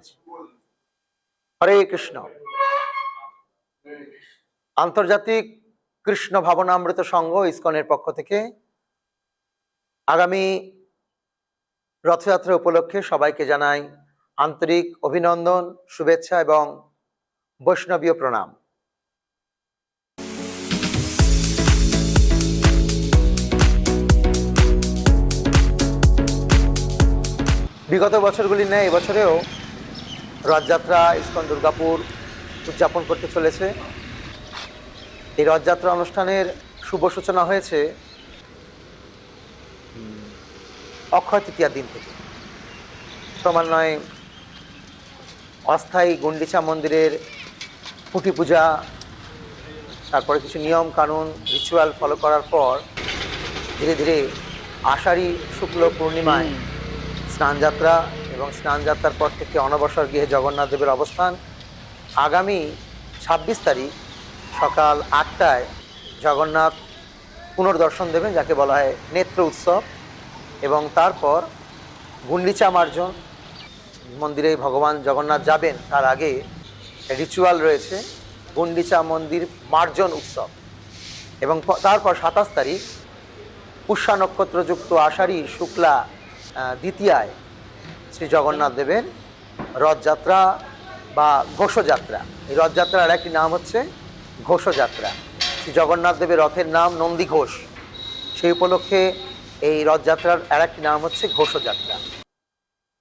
আচ্ছা। হরে কৃষ্ণ আন্তর্জাতিক কৃষ্ণ ভাবনামৃত সংঘ ইসকনের পক্ষ থেকে আগামী রথযাত্রা উপলক্ষে সবাইকে জানাই আন্তরিক অভিনন্দন, শুভেচ্ছা এবং বৈষ্ণবীয় প্রণাম বিগত বছরগুলি নেয় এবছরেও রথযাত্রা ইস্কন দুর্গাপুর উদযাপন করতে চলেছে। এই রথযাত্রা অনুষ্ঠানের শুভ সূচনা হয়েছে অক্ষয় তৃতীয়ার দিন থেকে। ক্রমান্বয়ে অস্থায়ী গুন্ডিচা মন্দিরের খুঁটি পূজা তারপরে কিছু নিয়ম কানুন রিচুয়াল ফলো করার পর ধীরে ধীরে আষাঢ়ী শুক্ল পূর্ণিমায় স্নানযাত্রা এবং স্নানযাত্রার পর থেকে অনবসর গৃহে জগন্নাথ দেবের অবস্থান। আগামী ছাব্বিশ তারিখ সকাল আটটায় জগন্নাথ পুনর্দর্শন দেবেন, যাকে বলা হয় নেত্র উৎসব। এবং তারপর গুন্ডিচা মার্জন মন্দিরে ভগবান জগন্নাথ যাবেন, তার আগে রিচুয়াল রয়েছে, গুন্ডিচা মন্দির মার্জন উৎসব। এবং তারপর সাতাশ তারিখ পুষ্যা নক্ষত্রযুক্ত আষাঢ়ী শুক্লা দ্বিতীয়ায় শ্রী জগন্নাথ দেবের রথযাত্রা বা ঘোষযাত্রা। এই রথযাত্রার একটি নাম হচ্ছে ঘোষযাত্রা। শ্রী জগন্নাথ দেবের রথের নাম নন্দী ঘোষ। সেই উপলক্ষে এই রথযাত্রার আর একটি নাম হচ্ছে ঘোষযাত্রা।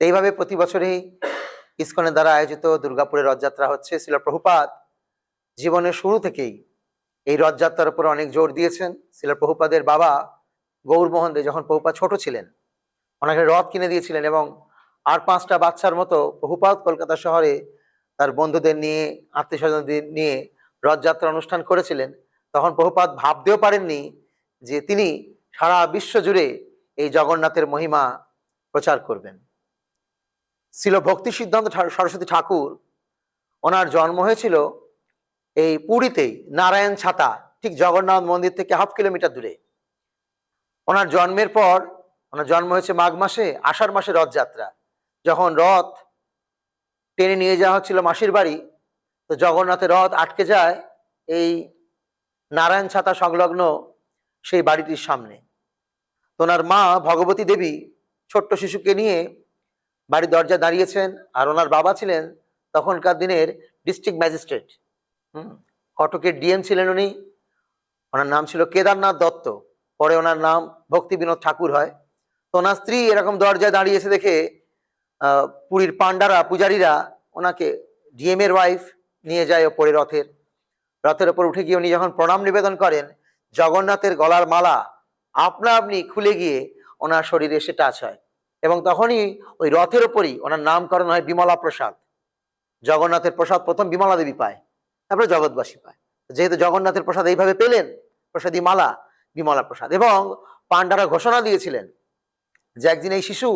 এইভাবে প্রতি বছরই ইস্কনের দ্বারা আয়োজিত দুর্গাপুরের রথযাত্রা হচ্ছে। শিল প্রভুপাত জীবনের শুরু থেকেই এই রথযাত্রার উপর অনেক জোর দিয়েছেন। শিল প্রভুপাদের বাবা গৌরমোহন দে যখন প্রভুপাত ছোট ছিলেন, ওনাকে রথ কিনে দিয়েছিলেন এবং আর পাঁচটা বাচ্চার মতো বহুপাত কলকাতা শহরে তার বন্ধুদের নিয়ে আত্মীয় স্বজনদের নিয়ে রথযাত্রা অনুষ্ঠান করেছিলেন। তখন বহুপাত ভাবতেও পারেননি যে তিনি সারা বিশ্ব জুড়ে এই জগন্নাথের মহিমা প্রচার করবেন। ছিল ভক্তি সিদ্ধান্ত সরস্বতী ঠাকুর। ওনার জন্ম হয়েছিল এই পুরীতেই, নারায়ণ ছাতা, ঠিক জগন্নাথ মন্দির থেকে হাফ কিলোমিটার দূরে। ওনার জন্মের পর, ওনার জন্ম হয়েছে মাঘ মাসে, আষাঢ় মাসে রথযাত্রা। যখন রথ টেনে নিয়ে যাওয়া হচ্ছিল মাসির বাড়ি, তো জগন্নাথের রথ আটকে যায় এই নারায়ণ ছাতা সংলগ্ন সেই বাড়িটির সামনে। ওনার মা ভগবতী দেবী ছোট্ট শিশুকে নিয়ে বাড়ির দরজায় দাঁড়িয়েছেন আর ওনার বাবা ছিলেন তখনকার দিনের ডিস্ট্রিক্ট ম্যাজিস্ট্রেট। কটকের ডিএম ছিলেন উনি। ওনার নাম ছিল কেদারনাথ দত্ত। পরে ওনার নাম ভক্তি বিনোদ ঠাকুর হয়। তো ওনার স্ত্রী এরকম দরজায় দাঁড়িয়েছে দেখে পুরীর পান্ডারা পূজারীরা ওনাকে ডিএম এর ওয়াইফ নিয়ে যায় ওপরে রথের। রথের ওপর উঠে গিয়ে উনি যখন প্রণাম নিবেদন করেন, জগন্নাথের গলার মালা আপনা আপনি খুলে গিয়ে ওনার শরীরে এসে টাচ হয়। এবং তখনই ওই রথের ওপরই ওনার নামকরণ হয় বিমলা প্রসাদ। জগন্নাথের প্রসাদ প্রথম বিমলা দেবী পায়, তারপরে জগৎবাসী পায়। যেহেতু জগন্নাথের প্রসাদ এইভাবে পেলেন, প্রসাদী মালা, বিমলা প্রসাদ। এবং পাণ্ডারা ঘোষণা দিয়েছিলেন যে একদিন এই শিশু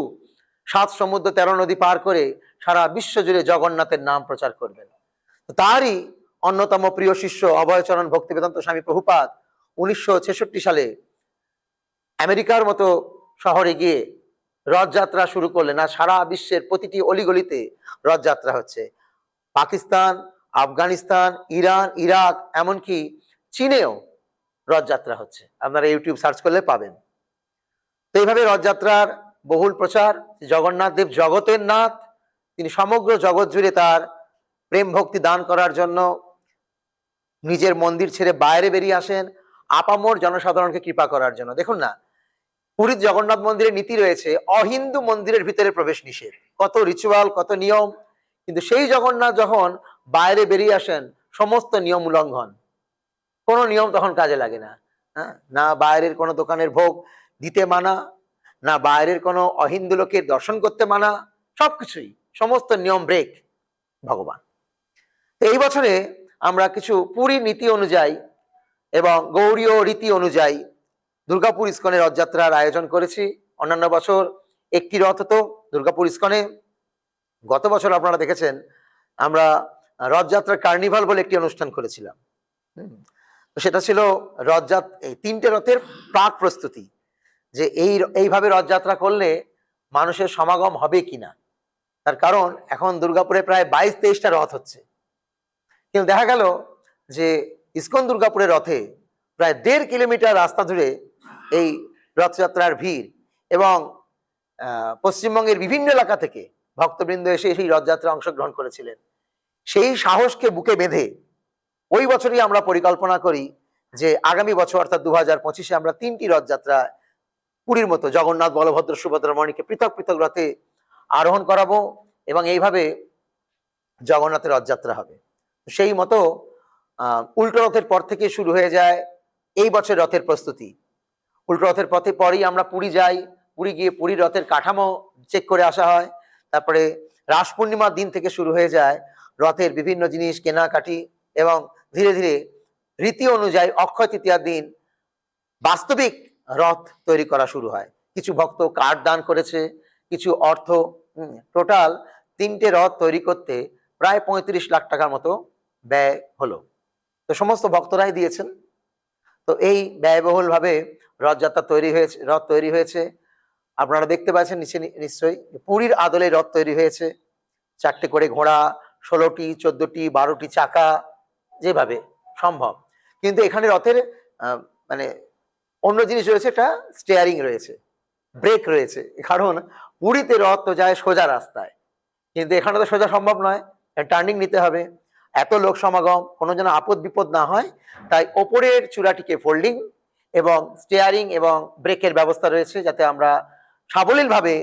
সাত সমুদ্র তেরো নদী পার করে সারা বিশ্ব জুড়ে জগন্নাথের নাম প্রচার করবেন। তারই অন্যতম প্রিয় শিষ্য অভয়চরণ ভক্তিবেদান্ত স্বামী প্রভুপাদ উনিশশো সালে আমেরিকার মতো শহরে গিয়ে রথযাত্রা শুরু করলেন আর সারা বিশ্বের প্রতিটি অলিগলিতে রথযাত্রা হচ্ছে। পাকিস্তান, আফগানিস্তান, ইরান, ইরাক, এমনকি চীনেও রথযাত্রা হচ্ছে। আপনারা ইউটিউব সার্চ করলে পাবেন। তো এইভাবে রথযাত্রার বহুল প্রচার জগন্নাথ দেব জগতের নাথ, তিনি সমগ্র জগৎ জুড়ে তার প্রেম ভক্তি দান করার জন্য নিজের মন্দির ছেড়ে বাইরে বেরিয়ে আসেন, আপামর জনসাধারণকে কৃপা করার জন্য। দেখুন না, পুরীর জগন্নাথ মন্দিরের নীতি রয়েছে, অহিন্দু মন্দিরের ভিতরে প্রবেশ নিষেধ। কত রিচুয়াল কত নিয়ম, কিন্তু সেই জগন্নাথ যখন বাইরে বেরিয়ে আসেন, সমস্ত নিয়ম উল্লঙ্ঘন কোনো নিয়ম তখন কাজে লাগে না। হ্যাঁ না বাইরের কোনো দোকানের ভোগ, দিতে মানা না বাইরের কোনো অহিন্দু লোকের দর্শন করতে মানা, সবকিছুই, সমস্ত নিয়ম ব্রেক ভগবান। তো এই বছরে আমরা কিছু পুরী নীতি অনুযায়ী এবং গৌরীয় রীতি অনুযায়ী দুর্গাপুর ইস্কনে রথযাত্রার আয়োজন করেছি। অন্যান্য বছর একটি রথ হতো দুর্গাপুর ইস্কনে। গত বছর আপনারা দেখেছেন, আমরা রথযাত্রা কার্নিভাল বলে একটি অনুষ্ঠান করেছিলাম। তো সেটা ছিল রথযাত্রা তিনটে রথের প্রাক প্রস্তুতি। যে এই এইভাবে রথযাত্রা করলে মানুষের সমাগম হবে কিনা? তার কারণ এখন দুর্গাপুরে প্রায় বাইশ তেইশটা রথ হচ্ছে। কিন্তু দেখা গেল যে ইস্কন দুর্গাপুরের রথে প্রায় দেড় কিলোমিটার রাস্তা জুড়ে এই রথযাত্রার ভিড় এবং পশ্চিমবঙ্গের বিভিন্ন এলাকা থেকে ভক্তবৃন্দ এসে সেই রথযাত্রা অংশগ্রহণ করেছিলেন। সেই সাহসকে বুকে বেঁধে ওই বছরই আমরা পরিকল্পনা করি যে আগামী বছর অর্থাৎ দু হাজার পঁচিশে আমরা তিনটি রথযাত্রা পুরীর মতো জগন্নাথ, বলভদ্র, সুভদ্রা, মণিকে পৃথক পৃথক রথে আরোহণ করাবো এবং এইভাবে জগন্নাথের রথযাত্রা হবে। সেই মতো উল্টো রথের পর থেকে শুরু হয়ে যায় এই বছর রথের প্রস্তুতি। উল্টো রথের পথে পরেই আমরা পুরী যাই, পুরী গিয়ে পুরীর রথের কাঠামো চেক করে আসা হয়। তারপরে রাস পূর্ণিমার দিন থেকে শুরু হয়ে যায়, রথের বিভিন্ন জিনিস, কেনাকাটি এবং ধীরে ধীরে রীতি অনুযায়ী অক্ষয় তৃতীয়ার দিন বাস্তবিক রথ তৈরি করা শুরু হয়। কিছু ভক্ত কার্ড দান করেছে, কিছু অর্থ টোটাল তিনটে রথ তৈরি করতে প্রায় পঁয়ত্রিশ লাখ টাকার মতো ব্যয় হলো। তো সমস্ত ভক্তরাই দিয়েছেন। তো এই ব্যয়বহুলভাবে রথযাত্রা তৈরি হয়েছে, রথ তৈরি হয়েছে। আপনারা দেখতে পাচ্ছেন নিচে নিশ্চয়ই পুরীর আদলে রথ তৈরি হয়েছে। চারটে করে ঘোড়া, ষোলোটি, চোদ্দটি, বারোটি চাকা, যেভাবে সম্ভব। কিন্তু এখানে রথের মানে অন্য জিনিস রয়েছে, একটা স্টেয়ারিং রয়েছে ব্রেক রয়েছে। কারণ পুরীতে রথ তো যায় সোজা রাস্তায়। কিন্তু এখানে তো সোজা সম্ভব নয় টার্নিং নিতে হবে। এত লোক সমাগম, কোনো যেন আপদ বিপদ না হয়, তাই ওপরের চূড়াটিকে ফোল্ডিং এবং স্টিয়ারিং এবং ব্রেকের ব্যবস্থা রয়েছে, যাতে আমরা সাবলীলভাবে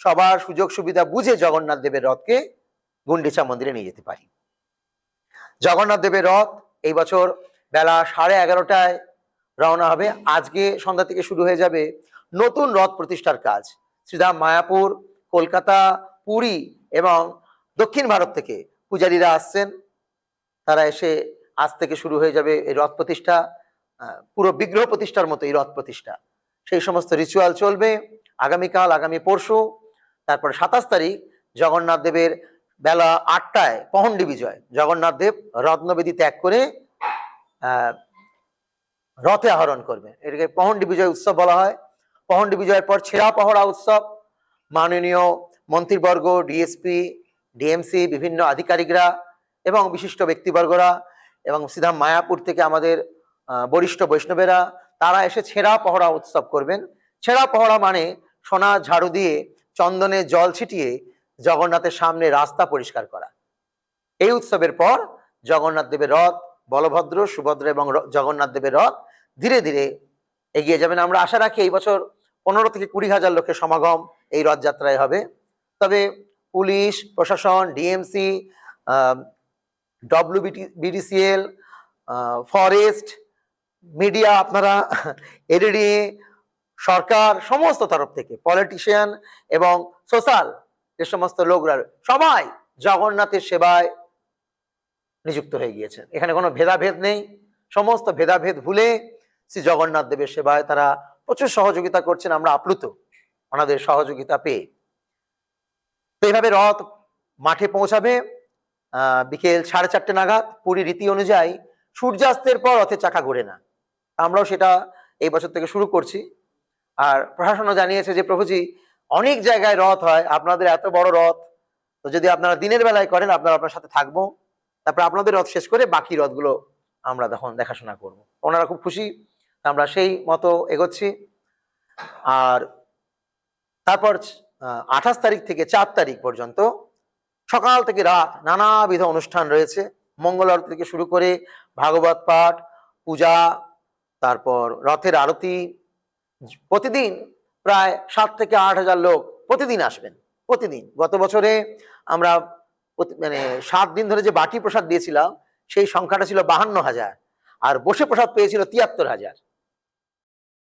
সবার সুযোগ সুবিধা বুঝে জগন্নাথ দেবের রথকে গুন্ডিচা মন্দিরে নিয়ে যেতে পারি। জগন্নাথ দেবের রথ এই বছর বেলা সাড়ে এগারোটায় রওনা হবে। আজকে সন্ধ্যা থেকে শুরু হয়ে যাবে নতুন রথ প্রতিষ্ঠার কাজ। শ্রীধাম মায়াপুর, কলকাতা, পুরী এবং দক্ষিণ ভারত থেকে পূজারীরা আসছেন। তারা এসে আজ থেকে শুরু হয়ে যাবে এই রথ প্রতিষ্ঠা পুরো বিগ্রহ প্রতিষ্ঠার মতো এই রথ প্রতিষ্ঠা। সেই সমস্ত রিচুয়াল চলবে আগামীকাল, আগামী পরশু। তারপর সাতাশ তারিখ জগন্নাথ দেবের বেলা আটটায় পহণ্ডি বিজয় জগন্নাথ দেব রত্নবেদী ত্যাগ করে রথে আহরণ করবেন এটাকে পহণ্ডি বিজয় উৎসব বলা হয়। পহণ্ডি বিজয়ের পর ছেঁড়া পহড়া উৎসব। মাননীয় মন্ত্রীবর্গ ডিএসপি ডিএমসি বিভিন্ন আধিকারিকরা এবং বিশিষ্ট ব্যক্তিবর্গরা এবং সিধা মায়াপুর থেকে আমাদের বরিষ্ঠ বৈষ্ণবেরা, তারা এসে ছেঁড়া পহড়া উৎসব করবেন। ছেঁড়া পহড়া মানে সোনা ঝাড়ু দিয়ে চন্দনে জল ছিটিয়ে জগন্নাথের সামনে রাস্তা পরিষ্কার করা। এই উৎসবের পর জগন্নাথ দেবের রথ, বলভদ্র, সুভদ্র এবং জগন্নাথ দেবের রথ ধীরে ধীরে এগিয়ে যাবেন। আমরা আশা রাখি এই বছর পনেরো থেকে কুড়ি হাজার লোকের সমাগম এই রথযাত্রায় হবে। তবে পুলিশ, প্রশাসন, DMC WBT BDCL forest, media, আপনারা এডিডি সরকার, সমস্ত তরফ থেকে, পলিটিশিয়ান এবং সোশ্যাল, যে সমস্ত লোকরা, সবাই জগন্নাথের সেবায় নিযুক্ত হয়ে গিয়েছেন। এখানে কোনো ভেদাভেদ নেই। সমস্ত ভেদাভেদ ভুলে শ্রী জগন্নাথ দেবের সেবায় তারা প্রচুর সহযোগিতা করছেন, আমরা আপ্লুত ওনাদের সহযোগিতা পেয়ে। তো এইভাবে রথ মাঠে পৌঁছাবে বিকেল সাড়ে চারটে নাগাদ, পুরী রীতি অনুযায়ী সূর্যাস্তের পর রথের চাকা ঘোরে না। আমরাও সেটা এই বছর থেকে শুরু করছি। আর প্রশাসনও জানিয়েছে যে, প্রভুজি, অনেক জায়গায় রথ হয়, আপনাদের এত বড় রথ। তো যদি আপনারা দিনের বেলায় করেন, আপনারা আপনার সাথে থাকব। তারপর আপনাদের রথ শেষ করে বাকি রথগুলো আমরা তখন দেখাশোনা করব। ওনারা খুব খুশি। আমরা সেই মতো এগোচ্ছি। আর তারপর আঠাশ তারিখ থেকে চার তারিখ পর্যন্ত সকাল থেকে রাত নানাবিধ অনুষ্ঠান রয়েছে। মঙ্গল আরতি থেকে শুরু করে ভাগবত পাঠ, পূজা, তারপর রথের আরতি, প্রতিদিন প্রায় সাত থেকে আট হাজার লোক প্রতিদিন আসবেন, প্রতিদিন। গত বছরে আমরা মানে সাত দিন ধরে যে বাটি প্রসাদ দিয়েছিলাম, সেই সংখ্যাটা ছিল বাহান্ন হাজার, আর বসে প্রসাদ পেয়েছিল তিয়াত্তর হাজার।